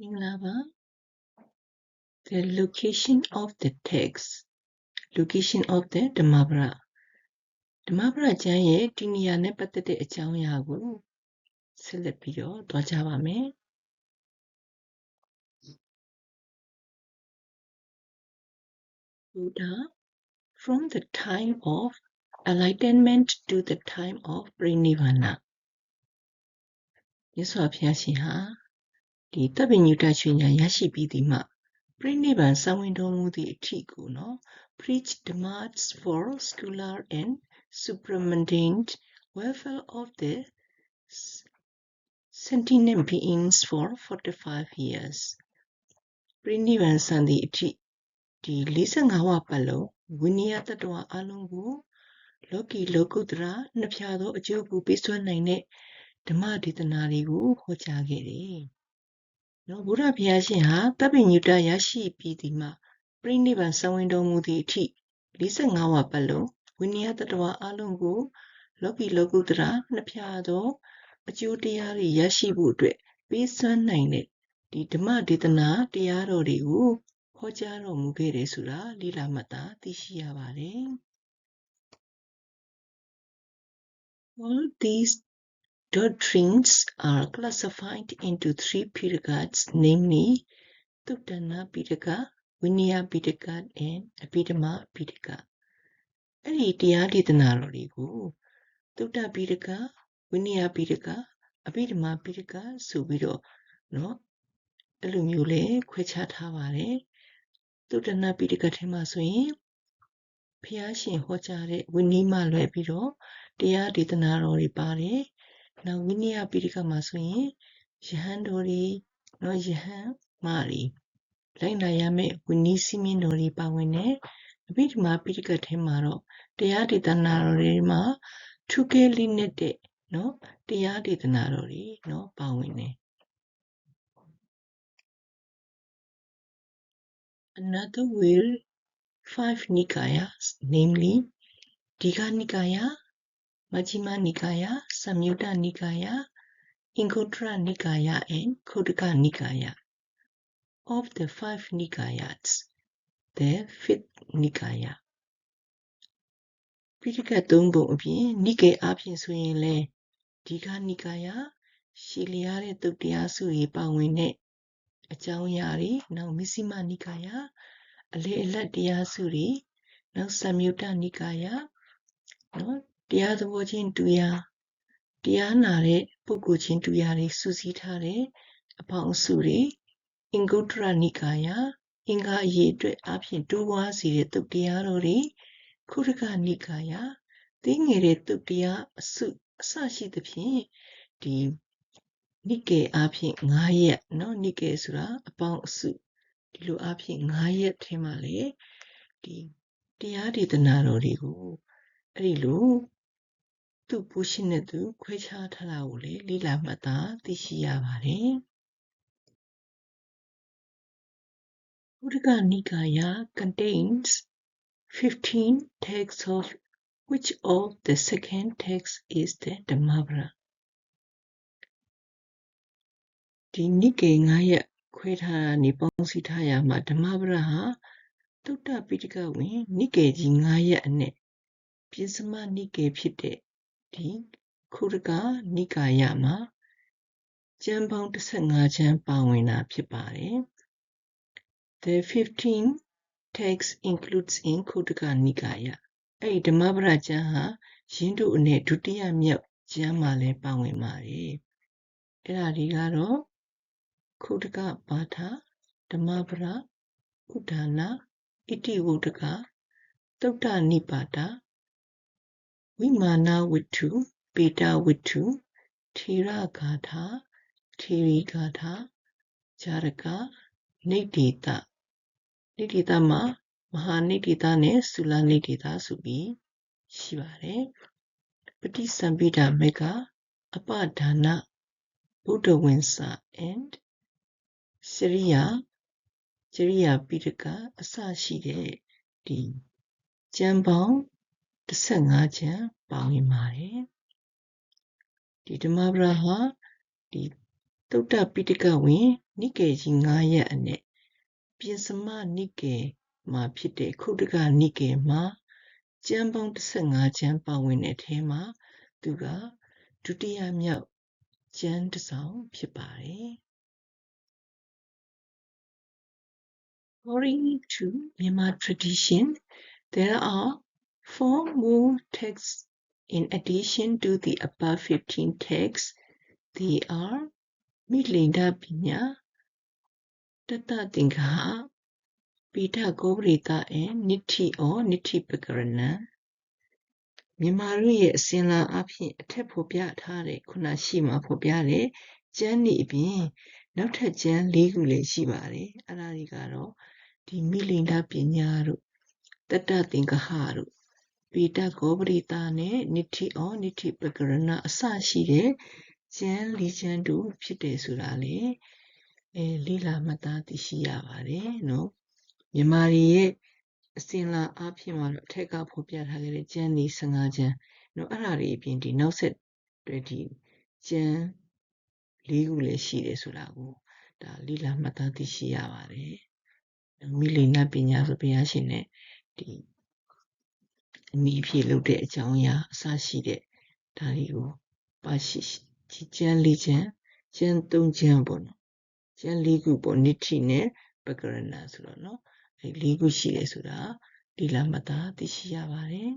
မင်္ဂလာပါ the location of the text location of the ဓမ္မပဒဓမ္မပဒကျမ်းရဲ့ဒီနေရာနဲ့ပတ်သက်တဲ့အကြောင်းအရာကိုဆက်လက်ပြီးတော့သွားကြပါမယ် Buddha from the time of enlightenment to the time of Prinivana မြတ်စွာဘုရားရှင်ဟာ ဒီတပ်ပညုတချွေညာရရှိပြီးဒီမှပြိနိဗ္ဗာန်ဆောင်ဝင်တော်မူသည့်အထီကိုနော် preach demands for scholar and supramundane welfare of the sentient beings for 45 years ပြိနိဗ္ဗာန်ဆန်သည့်အထီဒီ45ဝပတ်လုံးဝိနည်းတတ္တဝအလုံးကိုလောကီလောကုတ္တရာနှစ်ဖြာသောအကျိုးကိုပေးစွမ်းနိုင်တဲ့ဓမ္မဒေသနာတွေကိုဟောကြားခဲ့တယ်။ နော်ဘုရားဘုရားရှင်ဟာတပ်ပိညုတရရှိပြီးဒီမှာပြိဋိဘံဆံဝင်တော်မူသည့်အထိ45ဝပတ်လုံးဝိနည်းတတဝအလုံးကို လောကီလောကုတ္တရာနှစ်ဖြာသော အကျိုးတရားတွေရရှိဖို့အတွက်ပေးစွမ်းနိုင်တဲ့ဒီဓမ္မဒေသနာတရားတော်တွေကိုဟောကြားတော်မူခဲ့တယ်ဆိုတာလိလာမှတ်သားသိရှိရပါတယ်။ All these Doctrines are classified into three pedagogues, namely Tuttana Pitaka, Vinaya Pitaka, and Abhidhamma Pitaka. အဲ့ဒီတရားဒေသနာတော်တွေကိုသုတ္တပိဋကဝိနည်းပိဋကအဘိဓမ္မာပိဋကဆိုပြီးတော့เนาะအဲ့လိုမျိုးလဲခွဲခြားထားပါတယ်သုတ္တနာပိဋကထဲမှာဆိုရင်ဖျားရှင်ဟောကြားတဲ့ဝိနည်းမှလွယ်ပြီးတော့တရားဒေသနာတော်တွေပါတယ် နောက်ဝိနည်းပိဋကမှာဆိုရင်ယဟန်တော်တွေနော်ယဟန်မတွေလိုက်နာရမယ့်ဝိနည်းစည်းမျဉ်းတော်တွေပါဝင်တယ်အဘိဓမ္မာပိဋကထဲမှာတော့တရားဒေသနာတော်တွေမှာထူးကဲလေးနဲ့တဲ့နော်တရားဒေသနာတော်တွေနော်ပါဝင်တယ် Another will five Nikayas namely Digha Nikaya Majjhima Nikaya, Samyutta Nikaya, Anguttara Nikaya, and Khuddaka Nikaya. Of the five Nikayas, the fifth Nikaya. ပိဋကတ်သုံးပုံအပြင်နိကေအပြင်ဆိုရင်လေဒီကနိကာယရှည်လျားတဲ့တုတ်တရားစုတွေပါဝင်တဲ့အကြောင်းအရာတွေနောက်မစ္စည်းမနိကာယအလေအလတ်တရားစုတွေနောက်သံယုတ္တနိကာယနော် တရားသဘောချင်းတူရာတရားနာတဲ့ပုဂ္ဂိုလ်ချင်းတူရာတွေစုစည်းထားတဲ့အပေါင်းအစုတွေအင်္ဂုတ္တရနိကာယအင်္ဂါအရေးအတွက်အဖြစ်တိုးပွားစေတဲ့တုတ်တရားတော်တွေခုရကနိကာယသိငယ်တဲ့တုတ်တရားအစုအစရှိသဖြင့်ဒီနိကေအဖြစ်9ရက်เนาะနိကေဆိုတာအပေါင်းအစုဒီလိုအဖြစ်9ရက်ထဲမှာလေဒီတရားဒေသနာတော်တွေကိုအဲ့ဒီလို သူ့ပူရှင်တဲ့သူခွဲခြားထားတာကိုလေလေ့လာမှတ်သားသိရှိရပါတယ်ဘုဒ္ဓဂနိကာယ contains 15 texts of which of the second text is the Dhammavara ဒီနိကေ9ရက်ခွဲထားတာနေပေါင်းစည်းထားရမှာဓမ္မပဒဟာသုတ္တပိဋကဝင်နိကေကြီး9ရက်အနက်ပြစ္စမနိကေဖြစ်တဲ့ ဒီခုရကနိကာယမှာကျမ်းပေါင်း15ကျမ်းပါဝင်တာဖြစ်ပါတယ် The 15 text includes in Khuddaka Nikaya အဲ့ဒီဓမ္မပဒကျမ်းဟာယင်းတို့အနေဒုတိယမြောက်ကျမ်းမှာလည်းပါဝင်ပါတယ်အဲ့ဒါဒီကတော့ခုဒကပါဌဓမ္မပဒဥဒါနာဣတိဝုဒ္ဒကသုတ္တနိပါဒ ဝိမာနဝိထုပေတဝိထုထေရဂါထာထေရီဂါထာဂျာရကနိဒေတနိဒေတမှာမဟာနိဒေတနဲ့သုလနိဒေတဆိုပြီးရှိပါတယ်ပฏิစံပိဒမေကအပဒါနဗုဒ္ဓဝင်္စာ and စရိယာစရိယာပိဋကအစရှိတဲ့ဒီကျမ်းပေါင်း 15ကျမ်းပါဝင်ပါတယ်ဒီဓမ္မပဒဟာဒီတသုတ္တပိဋကဝင်နိကေကြီး9ရပ်အနက်ပြင်စမနိကေမှာဖြစ်တဲ့ခုတကနိကေမှာကျမ်းပေါင်း15ကျမ်းပါဝင်တဲ့အထဲမှာသူကဒုတိယမြောက်ကျမ်းတစ်စောင်ဖြစ်ပါတယ်။ According to Myanmar tradition, there are four more texts in addition to the above 15 texts. They are Milinda Pinya, Tata Tingha, Pita Gobrita, and Nitti or Nitti Pakarana. မြန်မာတို့ရဲ့အစဉ်လာအဖြစ်အထက်ဖော်ပြထားတဲ့ခုနရှိမှဖော်ပြတဲ့ကျမ်းဤအပြင်နောက်ထပ်ကျမ်း၄ခုလည်းရှိပါတယ်အဲ့ဒါတွေကတော့ဒီမိလိန္ဒပညာတို့တတ္တသင်္ကဟတို့ ပေတဂောပရိတာနဲ့နိတိဩနိတိပကရဏအစရှိတဲ့ကျမ်း၄ကျမ်းတို့ဖြစ်တယ်ဆိုတာလေအဲလိလာမသားသိရှိရပါတယ်နော်မြန်မာရဲ့အစဉ်လာအားဖြင့်မှာတော့အထက်ကဖော်ပြထားခဲ့တဲ့ကျမ်းဒီ15ကျမ်းနော်အဲ့ဒါတွေအပြင်ဒီနောက်ဆက်တွဲဒီကျမ်း၄ခုလည်းရှိတယ်ဆိုတာကိုဒါလိလာမှတ်သားသိရှိရပါတယ်မိလိနပညာဆိုဘုရားရှင်နဲ့ဒီ အမိဖြေလုပ်တဲ့အကြောင်းအရာအစရှိတဲ့ဒါတွေကိုပါရှိဒီကျမ်း၄ကျမ်းကျမ်း၃ကျမ်းပေါ့နော်ကျမ်း၄ခုပေါ့နိတိနဲ့ပကရဏဆိုတော့နော်အဲ၄ခုရှိတယ်ဆိုတာဒီလာမတာသိရှိရပါတယ်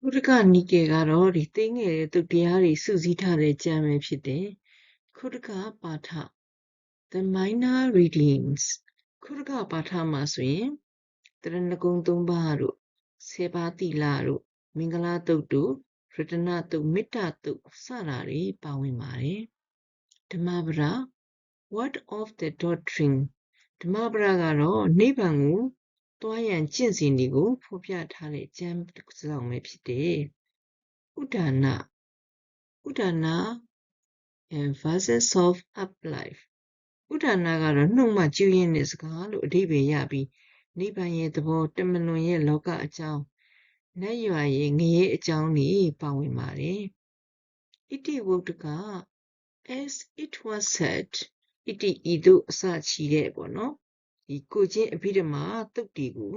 ဘုရကနိကေကတော့ဒီသိငယ်တဲ့သူတရားတွေစုစည်းထားတဲ့ကျမ်းပဲဖြစ်တယ်ခုတကပါထ The minor readings ခုတကပါထမှာဆိုရင် တရဏဂုံ၃ပါးတို့ဆေပါတိလတို့မင်္ဂလာတုတ်တို့ရတနာတုတ်မေတ္တာတုတ်စတာတွေပါဝင်ပါတယ်ဓမ္မပဒ What of the doctrine ဓမ္မပဒကတော့နိဗ္ဗာန်ကိုတွားရန်ကျင့်စဉ်တွေကိုဖော်ပြထားတဲ့ကျမ်းတစ်စောင်ပဲဖြစ်တယ်ဥဒါနဥဒါန and verses of up life ဥဒါနကတော့နှုတ်မှကျူးရင်းတဲ့စကားလို့အဓိပ္ပာယ်ရပြီး နိဗ္ဗာန်ရဲ့သဘောတမလွန်ရဲ့လောကအကြောင်းနတ်ရွာရဲ့ငရေအကြောင်းတွေပါဝင်ပါတယ်ဣတိဝုဒ္ဓက as it was said ဣတိဤသို့အစချီတဲ့ပေါ့နော်ဒီကိုချင်းအဘိဓမ္မာတုတ်တီကို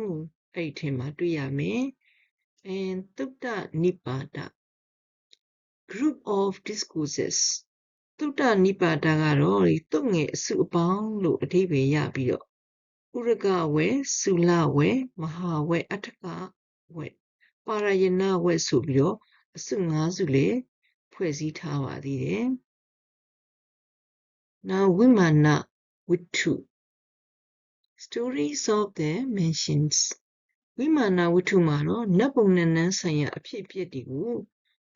အဲ့ဒီထဲမှာတွေ့ရမယ်။ and တုတ္တနိပါဒ group of discourses တုတ္တနိပါဒကတော့ဒီတုတ်ငယ်အစုအပေါင်းလို့အဓိပ္ပာယ်ရပြီးတော့ ဥရကဝေသုလဝေမဟာဝေအထကဝေပါရယနာဝေဆိုပြီးတော့အစု၅စုလေဖွဲ့စည်းထားပါသေးတယ်။နောက်ဝိမာနဝိထု Stories of the Mansions ဝိမာနဝတ္ထုမှာတော့နတ်ပုံနန်းနန်းဆိုင်ရာအဖြစ်အပျက်တွေကို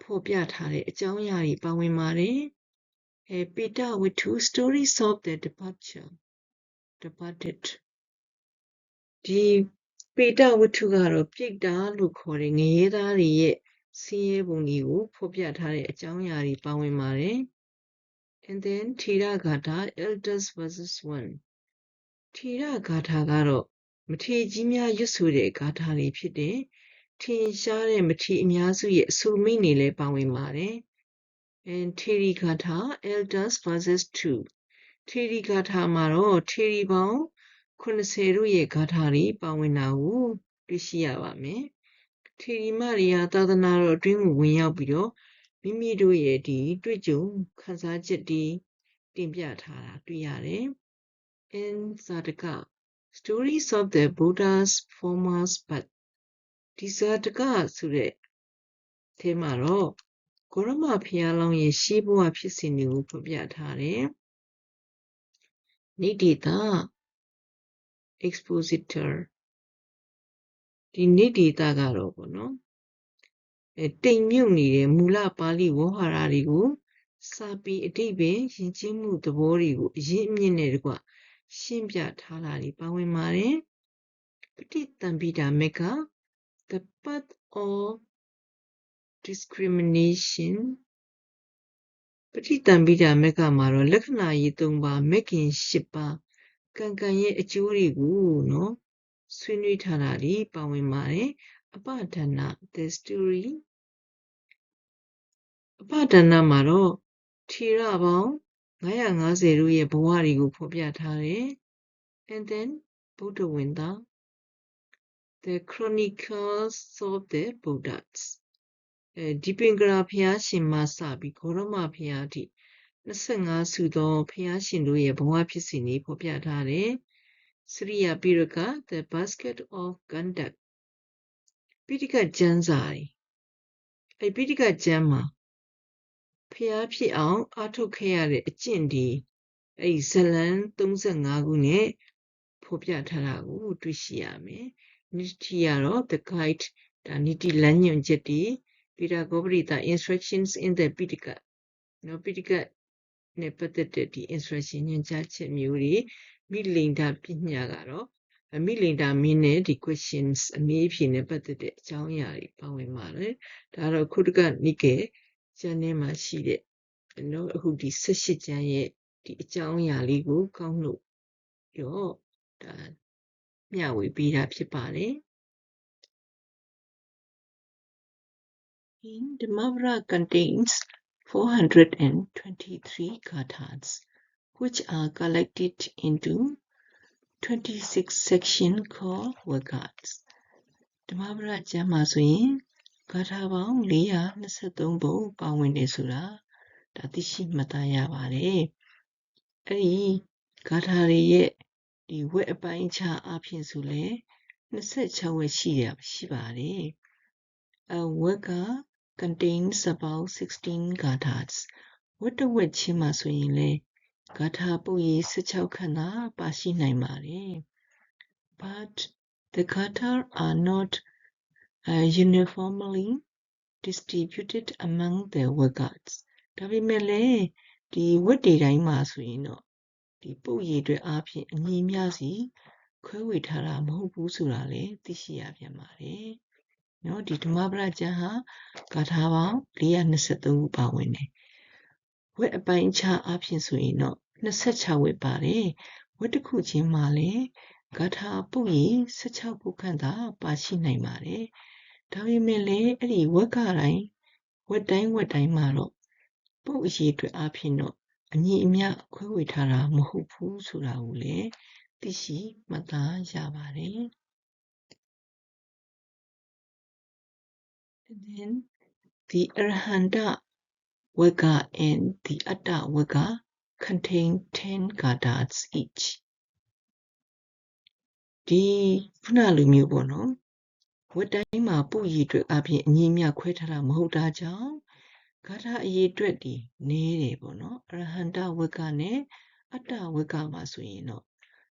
ဖော်ပြထားတဲ့အကြောင်းအရာတွေပါဝင်ပါတယ်။အဲပေတဝတ္ထု Stories of the Departure Departed ဒီပေတဝတ္ထုကတော့ပြိတ္တာလို့ခေါ်တဲ့ငရဲသားတွေရဲ့ဆင်းရဲပုံတွေကိုဖော်ပြထားတဲ့အကြောင်းအရာတွေပါဝင်ပါတယ်။ And then Thiragata Elders versus 1ထီရဂါထာကတော့မထေကြီးများရွတ်ဆိုတဲ့ဂါထာတွေဖြစ်တယ်။ထင်ရှားတဲ့မထေအများစုရဲ့အဆိုမိတ်တွေလည်းပါဝင်ပါတယ်။ and ထေရီဂါထာ elders verses 2ထေရီဂါထာမှာတော့ထေရီပေါင်း 80တို့ရဲ့ဂါထာတွေပါဝင်တာကိုတွေ့ရှိရပါမယ်။ထေရီမတွေဟာသာသနာတော်အတွင်းကိုဝင်ရောက်ပြီးတော့မိမိတို့ရဲ့ဒီတွေ့ကြုံခံစားချက်တွေတင်ပြထားတာတွေ့ရတယ်။ in Zadaka Stories of the Buddha's Formers But ဒီဇာတကဆိုတဲ့အဲမှာတော့ကိုရမဖျားလောင်းရဲ့ရှေးဘဝဖြစ်စဉ်တွေကိုဖော်ပြထားတယ်။နိဒေတာ expositor ဒီနိဒေတာကတော့ပေါ့နော်အဲတိမ်မြုပ်နေတဲ့မူလပါဠိဝေါဟာရတွေကိုစာပေအတိတ်ပဲယဉ်ကျေးမှုသဘောတွေကိုအရင်အမြင့်နဲ့တကွရှင်းပြထားတာတွေပါဝင်ပါတယ်ပဋိသင်္ပိတာမေက the path of discrimination ပဋိသင်္ပိတာမေကမှာတော့လက္ခဏာရေး၃ပါးမက်ကင်၈ပါး ကံကံရဲ့အကျိုးတွေကိုနော်ဆွေးနွေးထားတာတွေပါဝင်ပါတယ်အပဒနာ the story အပဒနာမှာတော့ထီရပေါင်း950တို့ရဲ့ဘဝတွေကိုဖော်ပြထားတယ် and then ဗုဒ္ဓဝင်သား the chronicles of the buddhas အဲဒီပင်ကရာဖျားရှင်မှစပြီးဂေါရမဖျားအထိ 25စုသောဖျားရှင်တို့ရဲ့ဘဝဖြစ်စဉ်တွေဖော်ပြထားတယ်စရိယပိရက the basket of gandak ပိဋကကျမ်းစာတွေအဲပိဋကကျမ်းမှာဖျားဖြစ်အောင်အားထုတ်ခဲ့ရတဲ့အကျင့်ဒီအဲဇလန်35ခုနဲ့ဖော်ပြထားတာကိုတွေ့ရှိရမယ်နိတိရတော့ the guide ဒါနိတိလမ်းညွှန်ချက်တွေပိဋကဂောပရိတာ instructions in the ပိဋကနော်ပိဋက နဲ့ပတ်သက်တဲ့ဒီ instruction ညွှန်ကြားချက်မျိုးတွေမိလိန်တာပညာကတော့မိလိန်တာမင်းနဲ့ဒီ questions အမေးအဖြေနဲ့ပတ်သက်တဲ့အကြောင်းအရာတွေပါဝင်ပါတယ်ဒါတော့ခုတကနိကေကျမ်းထဲမှာရှိတဲ့နော်အခုဒီ18ကျမ်းရဲ့ဒီအကြောင်းအရာလေးကိုကောင်းလို့ရောဒါမျှဝေပေးတာဖြစ်ပါတယ် In the Mahabharata contains 423 gathas, which are collected into 26 sections called Vagas. ဓမ္မပဒကျမ်းမှာဆိုရင်ဂါထာပေါင်း423ပုံပါဝင်တယ်ဆိုတာဒါသိရှိမှတ်သားရပါတယ်။အဲ့ဒီဂါထာတွေရဲ့ဒီဝက်အပိုင်းခြားအဖြစ်ဆိုလဲ26ဝက်ရှိရရှိပါတယ်။ A Vaka contains about 16 gathas ဝက်တဝက်ချင်းမှာဆိုရင်လေဂါထာပုတ်ရေး16ခန်းသာပါရှိနိုင်ပါတယ်။ But the gatha are not uh, uniformly distributed among the workers ဒါပေမဲ့လည်းဒီဝက်တွေတိုင်းမှာဆိုရင်တော့ဒီပုတ်ရည်တွေအားဖြင့်အညီမျှစီခွဲဝေထားတာမဟုတ်ဘူးဆိုတာလည်းသိရှိရပြန်ပါတယ်။နော်ဒီဓမ္မပဒကျမ်းဟာ ဂါထာပေါင်း423ခုပါဝင်တယ်။ဝက်အပိုင်းအခြားအားဖြင့်ဆိုရင်တော့26ဝက်ပါတယ်။ဝက်တစ်ခုချင်းမှာလည်းဂါထာပုတ်ရည်16ခုခန့်သာပါရှိနိုင်ပါတယ်။ဒါပေမဲ့လည်းအဲ့ဒီဝက်ကတိုင်းဝက်တိုင်းဝက်တိုင်းမှာတော့ပုတ်အရေးအတွက်အားဖြင့်တော့အညီအမျှခွဲဝေထားတာမဟုတ်ဘူးဆိုတာကိုလည်းသိရှိမှတ်သားရပါတယ်။ And then the Arahanta Vaka and the Atta Vaka contain 10 gathas each. ဒီခုနလိုမျိုးပေါ့နော်ဝတ်တိုင်းမှာပုရည်အတွက်အပြင်အညီမြခွဲထားတာမဟုတ်တာကြောင့်ဂါထာအရေးအတွက်ဒီနည်းတယ်ပေါ့နော်အရဟန္တဝက်ကနဲ့အတ္တဝက်ကမှာဆိုရင်တော့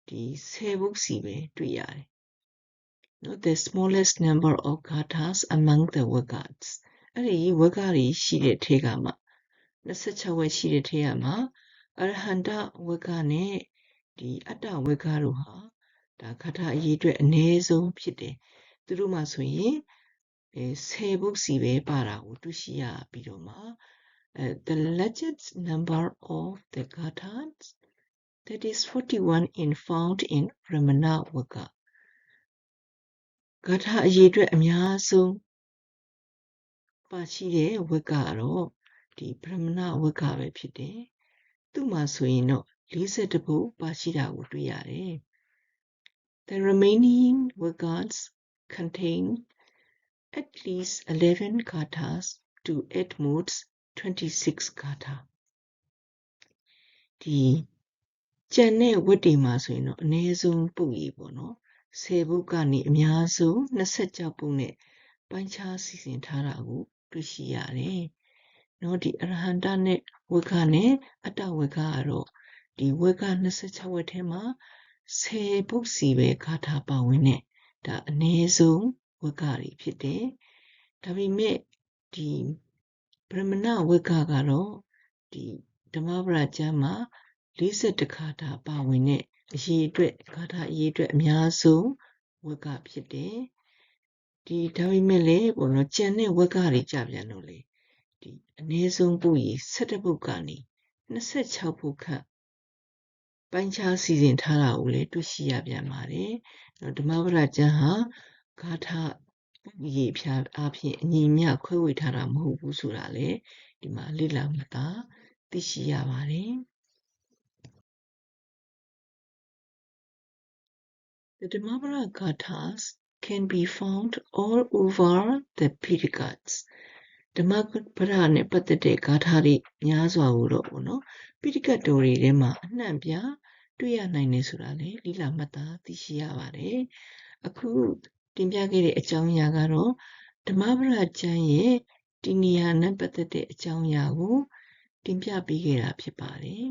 ဒီ10ဘုတ်စီပဲတွေ့ရတယ်နော် the smallest number of gathas among the vakas အဲ့ဒီဝက်ကတွေရှိတဲ့ထဲကမှ26ဝက်ရှိတဲ့ထဲကမှအရဟန္တဝက်ကနဲ့ဒီအတ္တဝက်ကတို့ဟာဒါဂါထာအရေးအတွက်အနည်းဆုံးဖြစ်တယ်သူတို့မှဆိုရင်အဲ10ဘုတ်စီပဲပါတာကိုတွေ့ရှိရပြီးတော့မှ uh, the largest number of the gathas that is 41 in found in Ramana Vaka ဂါထာအရေးအတွက်အများဆုံး ပါရှိတဲ့ဝက်ကတော့ဒီဗြဟ္မဏဝက်ကပဲဖြစ်တယ်သူ့မှာဆိုရင်တော့42ဘုတ်ပါရှိတာကိုတွေ့ရတယ် The remaining workouts contain at least 11 kathas to at most 26 katha ဒီကျန်တဲ့ဝတ်တွေမှာဆိုရင်တော့အနည်းဆုံးပုတ်ရီပေါ့နော်10ဘုတ်ကနေအများဆုံး26ဘုတ်နဲ့ပိုင်းခြားစီစဉ်ထားတာကို တွေ့ရှိရတယ်။နော်ဒီအရဟန္တနဲ့ဝက္ခနဲ့အတ္တဝက္ခကတော့ဒီဝက္ခ26ဝက်ထဲမှာ10ဘုတ်စီပဲခါထားပါဝင်တဲ့ဒါအနည်းဆုံးဝက္ခတွေဖြစ်တယ်။ဒါပေမဲ့ဒီဗြဟ္မဏဝက္ခကတော့ဒီဓမ္မပဒကျမ်းမှာ40ခါတာပါဝင်တဲ့အရေးအတွက်ဂါထာအရေးအတွက်အများဆုံးဝက်ကဖြစ်တယ် ဒီဒါပေမဲ့လည်းပေါ့နော်ကြံတဲ့ဝက်ကတွေကြပြန်လို့လေဒီအနည်းဆုံးပုရီ17ပုတ်ကနေ26ပုတ်ခန့်ပိုင်းခြားစီစဉ်ထားတာကိုလည်းတွေ့ရှိရပြန်ပါတယ်နော်ဓမ္မပဒကျမ်းဟာဂါထာရေဖြာအဖြစ်အညီမျှခွဲဝေထားတာမဟုတ်ဘူးဆိုတာလေဒီမှာလေ့လာမှသာသိရှိရပါတယ် The Dhammapara Gathas can be found all over the Pitakas ဓမ္မပဒနဲ့ပတ်သက်တဲ့ဂါထာတွေများစွာကိုတော့ပေါ့နော်ပိဋကတ်တော်တွေထဲမှာအနှံ့ပြတွေ့ရနိုင်တယ်ဆိုတာလေလိလာမှတ်သားသိရှိရပါတယ်အခုတင်ပြခဲ့တဲ့အကြောင်းအရာကတော့ဓမ္မပဒကျမ်းရဲ့ဒီနေရာနဲ့ပတ်သက်တဲ့အကြောင်းအရာကိုတင်ပြပေးခဲ့တာဖြစ်ပါတယ်